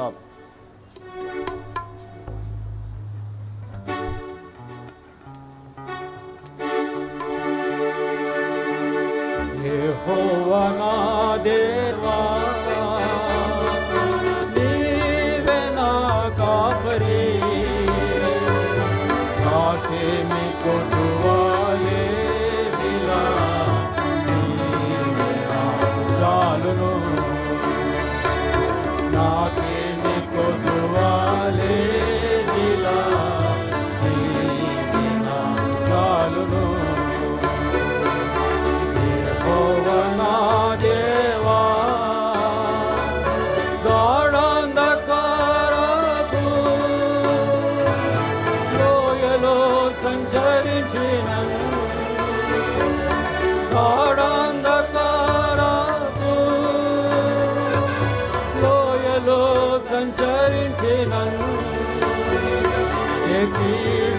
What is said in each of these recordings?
나 dear.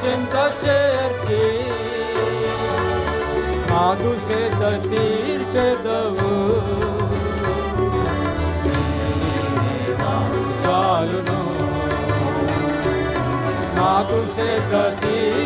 చింత చేర్చి మాకు సేద తీర్చెదవు చాలును మాకు సేద తీర్చ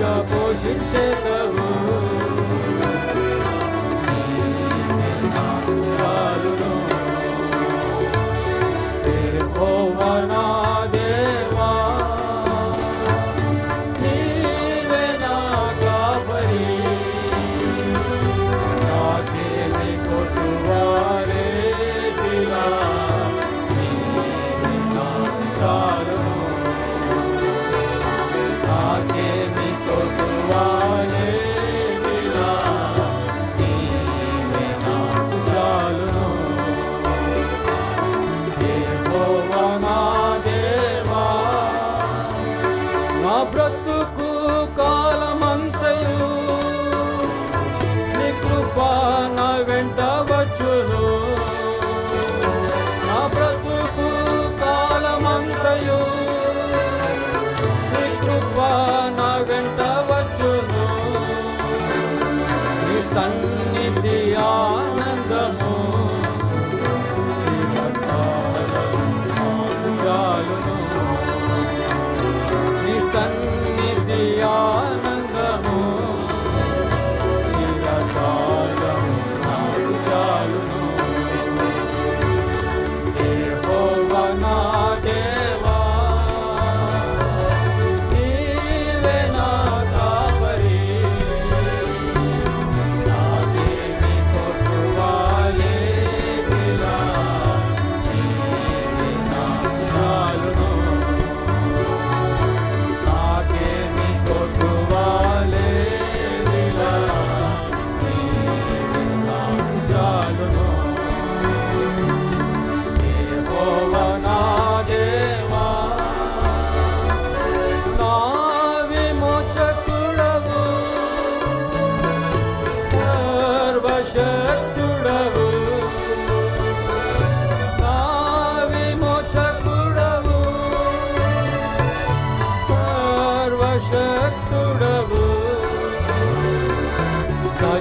పోషించేదవు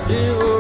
do